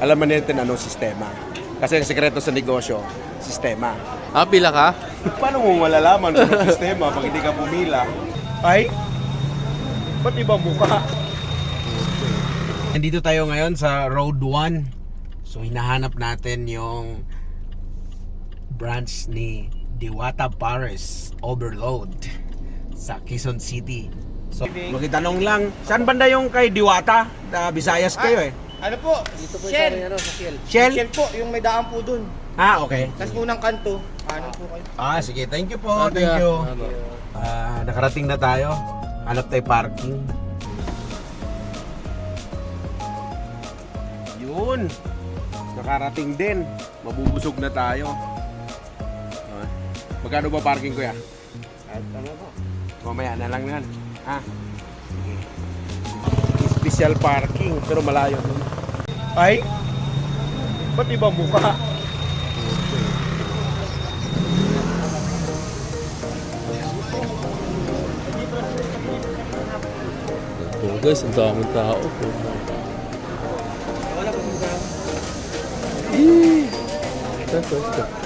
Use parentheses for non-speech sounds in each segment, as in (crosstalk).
alam natin anong sistema. Kasi ang sekreto sa negosyo, sistema. Ah, pila ka? Paano mo malalaman kung anong sistema pag hindi ka pumila? Ay, ba't iba mukha? Nandito tayo ngayon sa Road 1. So hinahanap natin yung branch ni Diwata Paris Overload sa Quezon City. So, magkitanong lang, saan banda yung kay Diwata? Da, Visayas kayo eh. Ano po? Dito po Shell. sa ano, sa Shell. Shell? Shell po, yung may daan po dun. Ah, okay. Tapos unang kanto, kanan po kayo. Ah, sige. Thank you po. Thank you. Ah, nakarating na tayo. Hanap tayo parking. Yun. Nakarating din. Mabubusog na tayo. Ah, Magkano ba parking ko ya? At ano po? Mamaya na lang yan. Ha? Special parking pero malayo. Ay? Ba't iba mukha? Oh, guys, ang daming tao. Wala po sa Eee! Saan,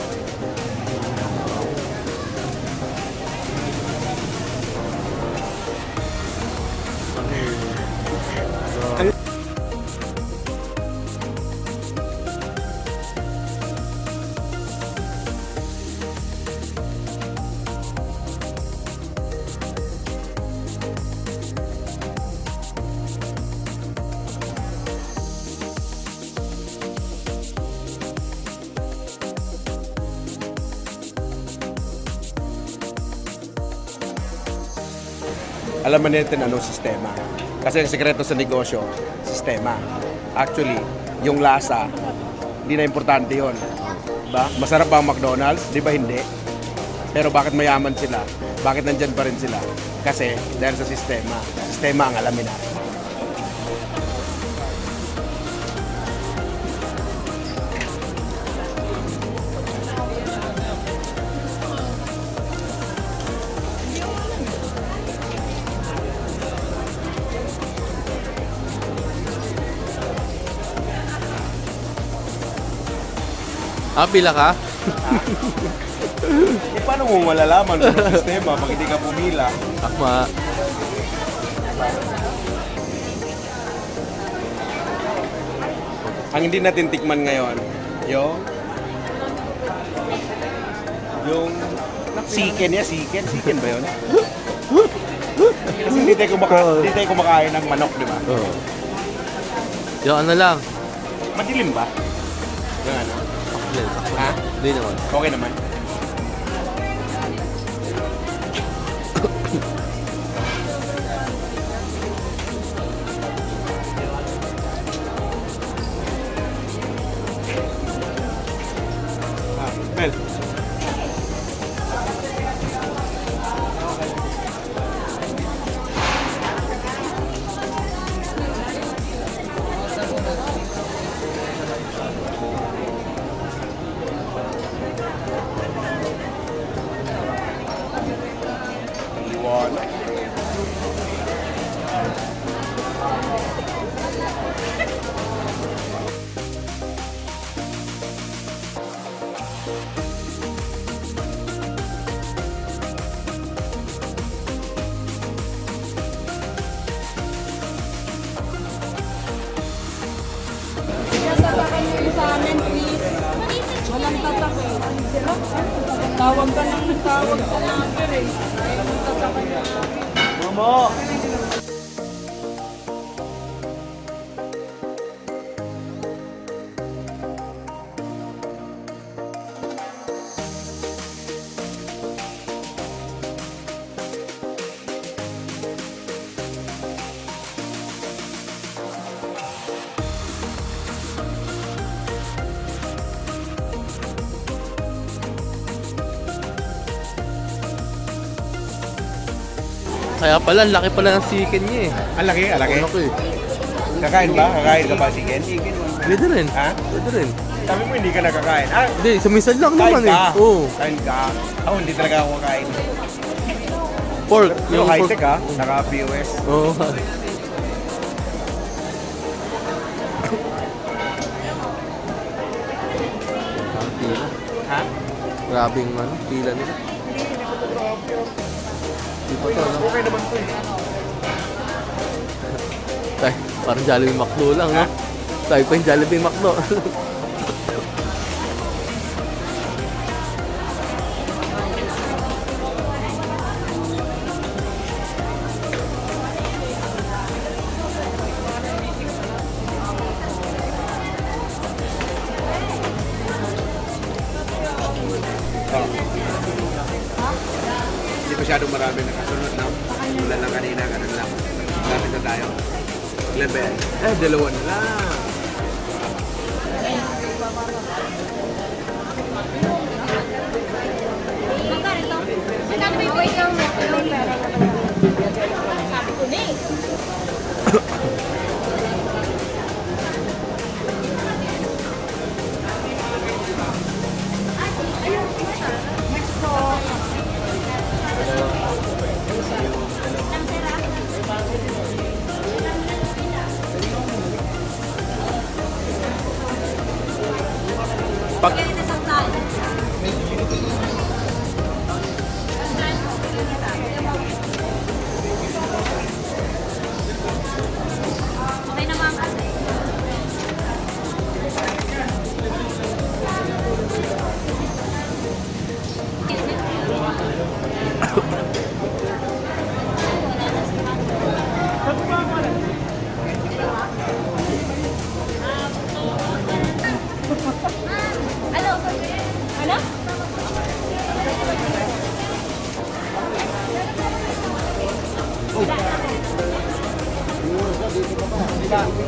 alam natin anong sistema. Kasi ang sekreto sa negosyo, sistema. Actually, yung lasa, hindi na importante yon. Ba? Masarap ba ang McDonald's? Di ba hindi? Pero bakit mayaman sila? Bakit nandyan pa rin sila? Kasi dahil sa sistema. Sistema ang alamin natin. Ah, pila ka? Eh, paano mo malalaman kung sistema pag hindi ka pumila? Akma. Ang hindi natin tikman ngayon, yung yung chicken niya, chicken, chicken ba yun? Kasi hindi tayo, kumaka, hindi tayo kumakain ng manok, di ba? Oo. Yung ano lang. Madilim ba? Yung ano? Hindi, Ha? Hindi naman. Okay naman. Amin, please. Walang tatak eh. Tawag ka nang tawag sa number eh. Walang tatakan niyo. Momo! Kaya pala, ang laki pala ng chicken niya eh. Ang laki, ang laki. Ano ko eh. Kakain ba? Kakain ka ba chicken? Pwede rin. Ha? Pwede rin. Sabi mo hindi ka nakakain. Ah, Hindi, sa lang kain naman ka. eh. Oo. Kain ka. Ako hindi talaga ako kain. Pork. Yung high-tech ah. pork. ha, naka-POS. Oo. (laughs) Ha? Grabing ano, pila nila. Okay naman to eh. Tay, parang Jollibee McDo lang, no? Tayo pa yung Jollibee McDo. (laughs) Hindi masyadong marami nakasunod na. Wala lang kanina, ganun lang. Lapit na tayo. Ilan ba yan? Eh, dalawa na lang. Sabi ko na eh. 감사합니다.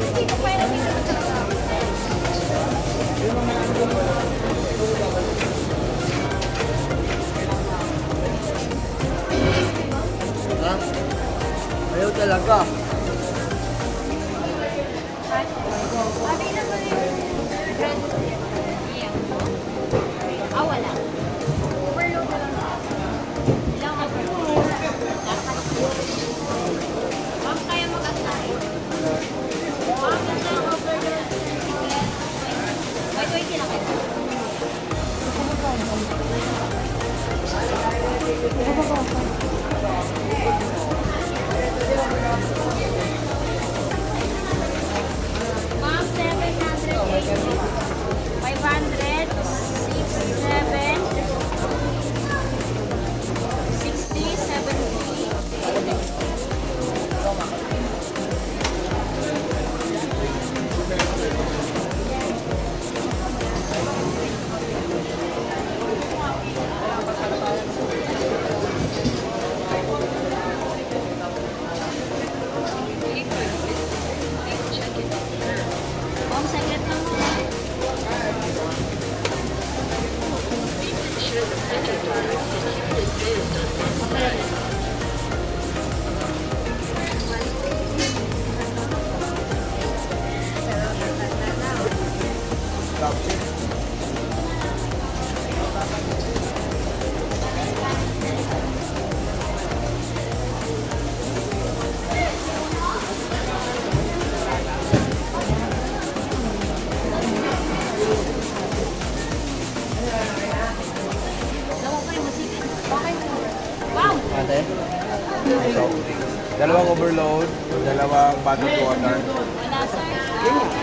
Dalawang overload, dalawang bottled water. Wala, sir.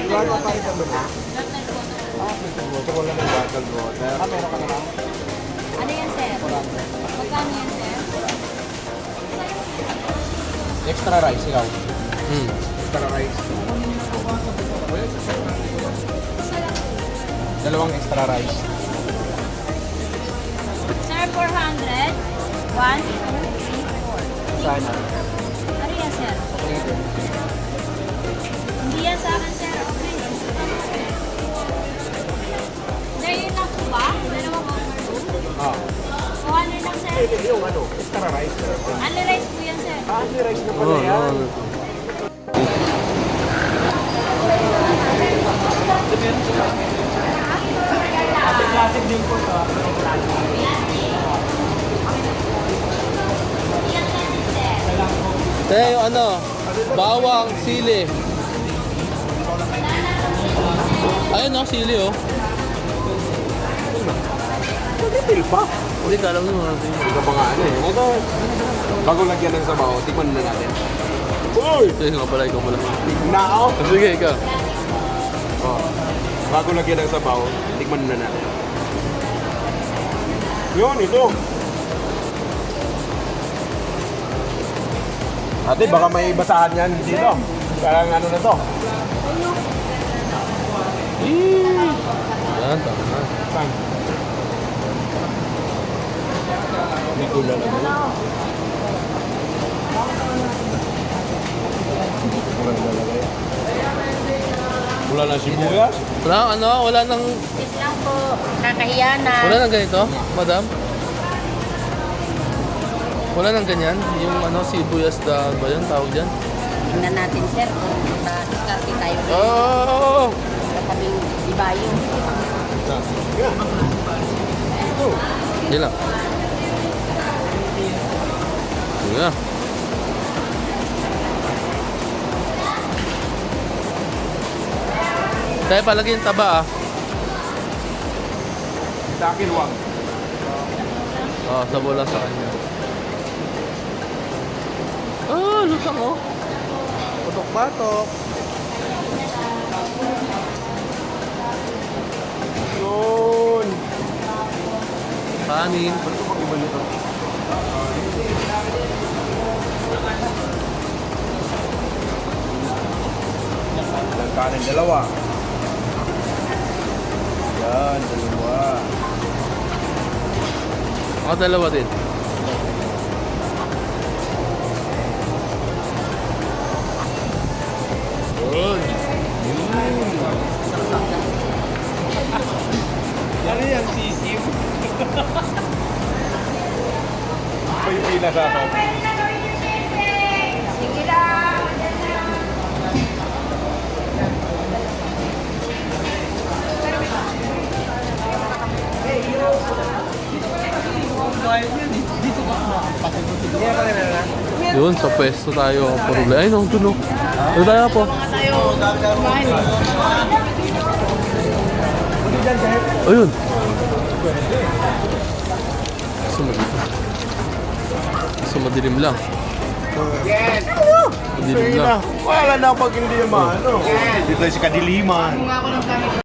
Iwaga pa rin ba? Not like photo. Gusto ko lang ng bottled water. Ah, meron ka na lang? Ano yan, sir? Magkano yan, sir? Extra rice, ikaw. hmm. Extra rice. Dalawang extra rice. Sir, 400. 1, 2, 3, 4. Sana. Ano? Hindi yan sa akin, sir. Okay. Sir, yun lang po ba? Dalawang? Ah. 200 lang, sir. Yung ano, extra rice. Ano rice po yan, sir? Ah, rice na pala yan. oo. Kaya yung ano, bawang, sili. Ayun oh, sili oh. Hotel pa. Hindi ka alam naman natin. Hindi ka pa nga ano eh. Ito, bago lagyan ng sabaw, tikman na natin. Uy! Ito nga pala, ikaw pala. Nao! Sige, ikaw. Oh. Bago lagyan ng sabaw, tikman na natin. Yun, ito. Ate, baka may basahan yan dito. Parang ano na to. Yan, tama. Saan? Hindi ko lalagay. Lalagay. Wala na sibuyas. Wala, ano, wala nang, Sis lang po. Kakahiya na. wala nang ganito, madam? Wala nang ganyan? Yung ano, sibuyas da, ba yun, tawag dyan? Tingnan natin, sir, kung maka-discarte tayo rin Oh! sa tabing ibayo. Hindi lang. Sige na. Kaya palagi yung taba ah. Sa akin, wag. Oh, sa bola sa kanya. Oh, lutang oh. Patok-patok. Yun. Kanin. Ano ito pag iba nito? Ilang kanin, dalawa. Yan, dalawa. Ako dalawa din. Pila sa akin. Yun, sa pwesto tayo. Puro Ay, dun oh. Doon tayo po. Ayun. Gusto Gusto madilim lang. Madilim lang. Wala na pag hindi yung maano. Dito sa kadiliman.